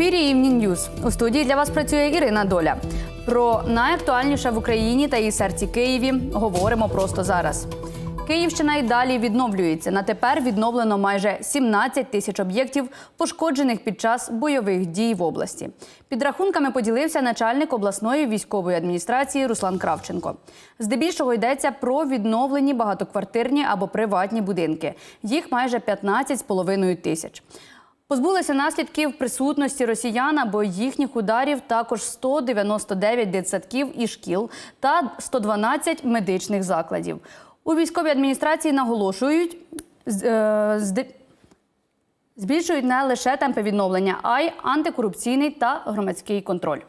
Ефірі Evening News. У студії для вас працює Ірина Доля. Про найактуальніше в Україні та її серці Києві говоримо просто зараз. Київщина й далі відновлюється. На тепер відновлено майже 17 тисяч об'єктів, пошкоджених під час бойових дій в області. Підрахунками поділився начальник обласної військової адміністрації Руслан Кравченко. Здебільшого йдеться про відновлені багатоквартирні або приватні будинки. Їх майже 15,5 тисяч. Позбулися наслідків присутності росіян або їхніх ударів також 199 дитсадків і шкіл та 112 медичних закладів. У військовій адміністрації наголошують, з- е, збільшують не лише темпи відновлення, а й антикорупційний та громадський контроль.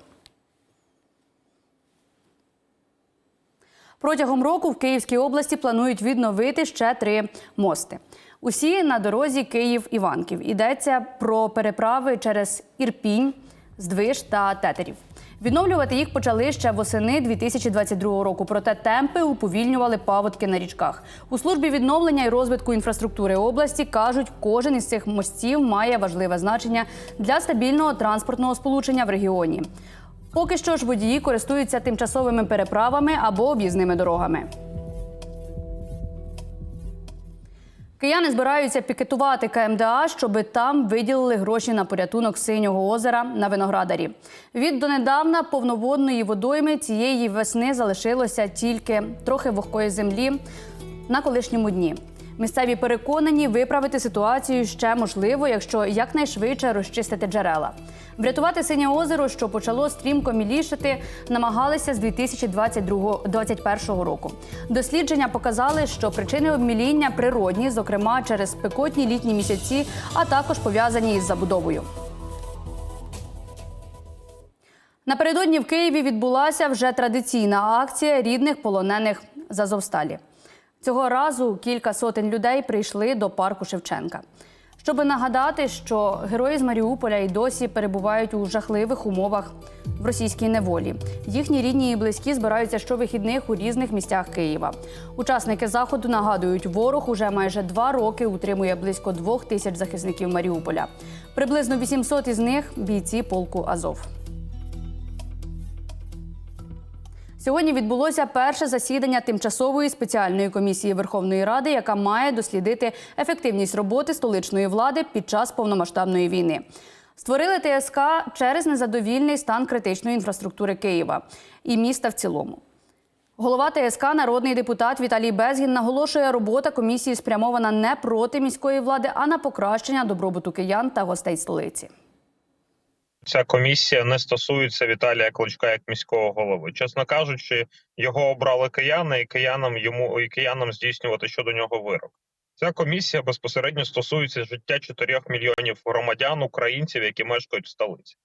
Протягом року в Київській області планують відновити ще три мости. Усі на дорозі Київ-Іванків. Йдеться про переправи через Ірпінь, Здвиж та Тетерів. Відновлювати їх почали ще восени 2022 року. Проте темпи уповільнювали паводки на річках. У службі відновлення і розвитку інфраструктури області кажуть, кожен із цих мостів має важливе значення для стабільного транспортного сполучення в регіоні. Поки що ж водії користуються тимчасовими переправами або об'їзними дорогами. Кияни збираються пікетувати КМДА, щоби там виділили гроші на порятунок синього озера на виноградарі. Від донедавна повноводної водойми цієї весни залишилося тільки трохи вогкої землі на колишньому дні. Місцеві переконані виправити ситуацію ще можливо, якщо якнайшвидше розчистити джерела. Врятувати синє озеро, що почало стрімко мілішити, намагалися з 2022-2021 року. Дослідження показали, що причини обміління природні, зокрема через спекотні літні місяці, а також пов'язані із забудовою. Напередодні в Києві відбулася вже традиційна акція рідних полонених з Азовсталі. Цього разу кілька сотень людей прийшли до парку Шевченка. Щоби нагадати, що герої з Маріуполя й досі перебувають у жахливих умовах в російській неволі. Їхні рідні і близькі збираються щовихідних у різних місцях Києва. Учасники заходу нагадують, ворог уже майже два роки утримує близько двох тисяч захисників Маріуполя. Приблизно 800 із них бійці полку Азов. Сьогодні відбулося перше засідання тимчасової спеціальної комісії Верховної Ради, яка має дослідити ефективність роботи столичної влади під час повномасштабної війни. Створили ТСК через незадовільний стан критичної інфраструктури Києва і міста в цілому. Голова ТСК, народний депутат Віталій Безгін, наголошує, робота комісії спрямована не проти міської влади, а на покращення добробуту киян та гостей столиці. Ця комісія не стосується Віталія Кличка як міського голови. Чесно кажучи, його обрали кияни, і киянам йому і киянам здійснювати щодо нього вирок. Ця комісія безпосередньо стосується життя 4 мільйонів громадян, українців, які мешкають в столиці.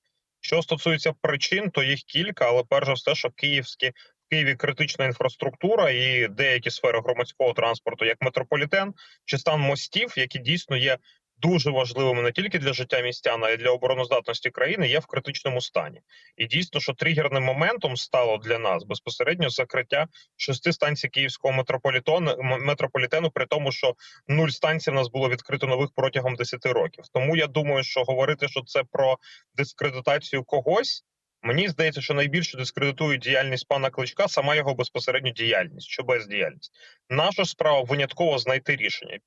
Що стосується причин, то їх кілька, але перш за все, що київські в Києві критична інфраструктура і деякі сфери громадського транспорту, як метрополітен, чи стан мостів, які дійсно є дуже важливими не тільки для життя містян, а й для обороноздатності країни, є в критичному стані. І дійсно, що тригерним моментом стало для нас безпосередньо закриття шести станцій київського метрополітену, метрополітену, при тому, що нуль станцій в нас було відкрито нових протягом 10 років. Тому я думаю, що говорити, що це про дискредитацію когось. Мені здається, що найбільше дискредитує діяльність пана кличка сама його безпосередньо діяльність, що бездіяльність. Наша справа винятково знайти рішення.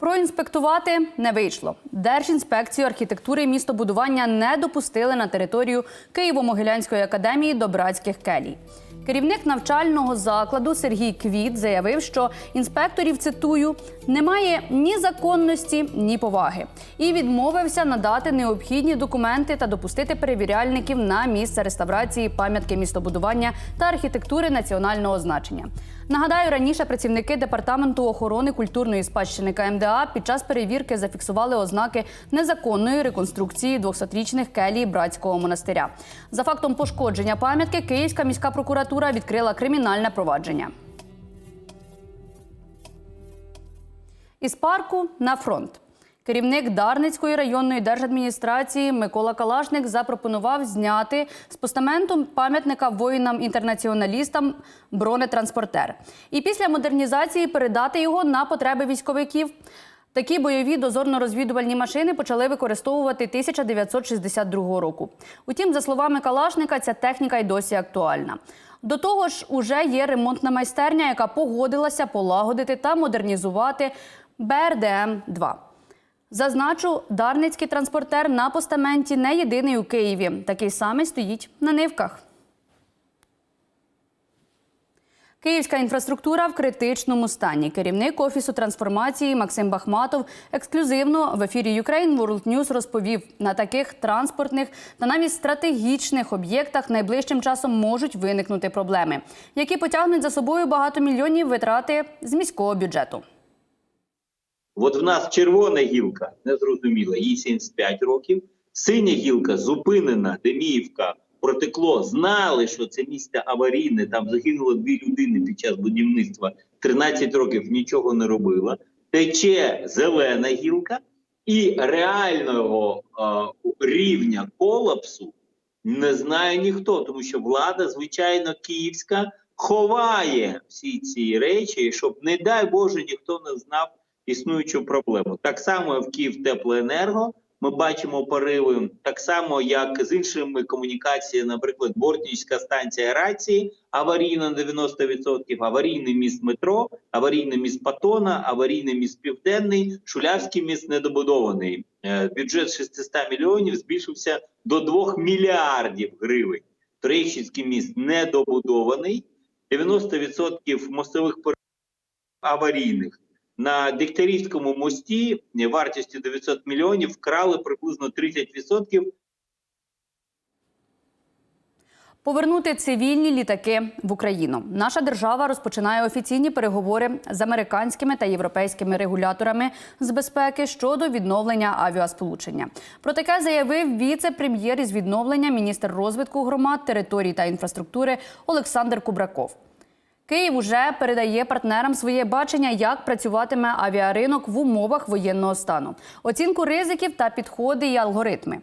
Проінспектувати не вийшло. Держінспекцію архітектури містобудування не допустили на територію Києво-Могилянської академії Добратських келій. Керівник навчального закладу Сергій Квіт заявив, що інспекторів цитую немає ні законності, ні поваги, і відмовився надати необхідні документи та допустити перевіряльників на місце реставрації пам'ятки містобудування та архітектури національного значення. Нагадаю, раніше працівники департаменту охорони культурної спадщини КМДА під час перевірки зафіксували ознаки незаконної реконструкції 200-річних келій братського монастиря. За фактом пошкодження пам'ятки Київська міська прокуратура відкрила кримінальне провадження. Із парку на фронт. Керівник Дарницької районної держадміністрації Микола Калашник запропонував зняти з постаменту пам'ятника воїнам-інтернаціоналістам бронетранспортер і після модернізації передати його на потреби військовиків. Такі бойові дозорно-розвідувальні машини почали використовувати 1962 року. Утім, за словами Калашника, ця техніка й досі актуальна. До того ж, уже є ремонтна майстерня, яка погодилася полагодити та модернізувати БРДМ-2. Зазначу, дарницький транспортер на постаменті не єдиний у Києві. Такий самий стоїть на нивках. Київська інфраструктура в критичному стані. Керівник офісу трансформації Максим Бахматов ексклюзивно в ефірі Ukraine World News розповів, на таких транспортних та навіть стратегічних об'єктах найближчим часом можуть виникнути проблеми, які потягнуть за собою багатомільйонні витрати з міського бюджету. От в нас червона гілка, незрозуміло, їй 75 років. Синя гілка зупинена, Деміївка, протекло. Знали, що це місце аварійне, там загинуло дві людини під час будівництва. 13 років нічого не робила. Тече зелена гілка, і реального е, рівня колапсу не знає ніхто, тому що влада, звичайно, київська ховає всі ці речі, щоб, не дай Боже, ніхто не знав існуючу проблему. Так само в Київ Теплоенерго ми бачимо пориви, так само як з іншими комунікаціями, наприклад, Бортнічська станція рації аварійна на 90%, аварійний міст метро, аварійний міст Патона, аварійний міст Південний, Шулявський міст недобудований. Е, Бюджет 600 мільйонів збільшився до 2 мільярдів гривень. Турейщицький міст недобудований, 90% мостових аварійних. На Дегтярівському мості вартістю 900 мільйонів вкрали приблизно 30%. Повернути цивільні літаки в Україну. Наша держава розпочинає офіційні переговори з американськими та європейськими регуляторами з безпеки щодо відновлення авіасполучення. Про таке заявив віце-прем'єр із відновлення, міністр розвитку громад, територій та інфраструктури Олександр Кубраков. Київ уже передає партнерам своє бачення, як працюватиме авіаринок в умовах воєнного стану, оцінку ризиків та підходи і алгоритми.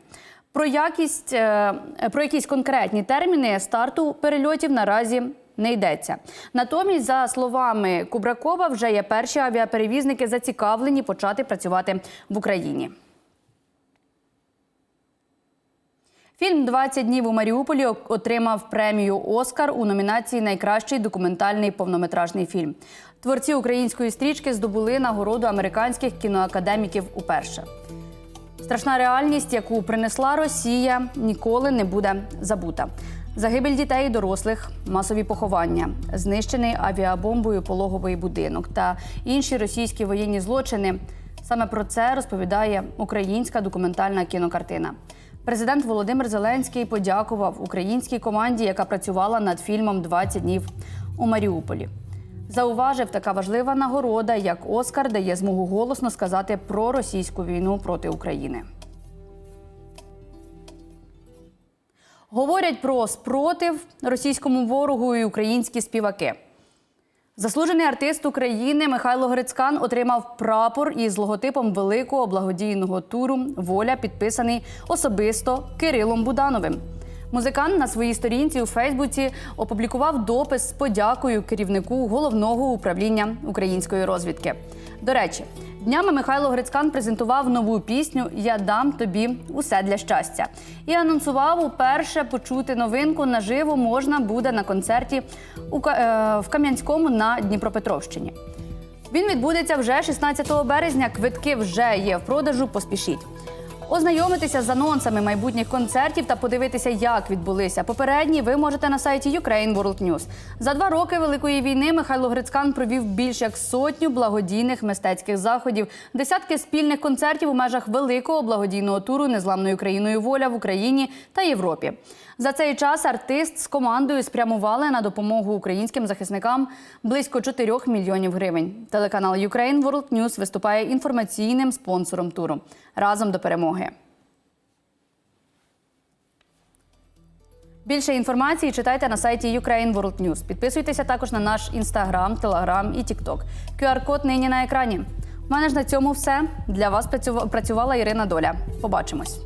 Про якість е, про якісь конкретні терміни старту перельотів наразі не йдеться. Натомість, за словами Кубракова, вже є перші авіаперевізники зацікавлені почати працювати в Україні. Фільм «20 днів у Маріуполі отримав премію Оскар у номінації Найкращий документальний повнометражний фільм. Творці української стрічки здобули нагороду американських кіноакадеміків уперше. Страшна реальність, яку принесла Росія, ніколи не буде забута. Загибель дітей і дорослих, масові поховання, знищений авіабомбою пологовий будинок та інші російські воєнні злочини. Саме про це розповідає українська документальна кінокартина. Президент Володимир Зеленський подякував українській команді, яка працювала над фільмом «20 днів у Маріуполі. Зауважив, така важлива нагорода, як Оскар, дає змогу голосно сказати про російську війну проти України. Говорять про спротив російському ворогу і українські співаки. Заслужений артист України Михайло Грицькан отримав прапор із логотипом великого благодійного туру Воля, підписаний особисто Кирилом Будановим. Музикант на своїй сторінці у Фейсбуці опублікував допис з подякою керівнику головного управління української розвідки. До речі, днями Михайло Грицькан презентував нову пісню Я дам тобі усе для щастя і анонсував уперше почути новинку наживо можна буде на концерті е, в Кам'янському на Дніпропетровщині. Він відбудеться вже 16 березня. Квитки вже є в продажу. Поспішіть. Ознайомитися з анонсами майбутніх концертів та подивитися, як відбулися попередні, ви можете на сайті Ukraine World News. За два роки Великої війни Михайло Грицькан провів більш як сотню благодійних мистецьких заходів, десятки спільних концертів у межах великого благодійного туру Незламною країною воля в Україні та Європі. За цей час артист з командою спрямували на допомогу українським захисникам близько 4 мільйонів гривень. Телеканал Ukraine World News виступає інформаційним спонсором туру. Разом до перемоги. Більше інформації читайте на сайті Ukraine World News. Підписуйтеся також на наш інстаграм, телеграм і тікток. QR-код нині на екрані. У мене ж на цьому все. Для вас працюва- працювала Ірина Доля. Побачимось.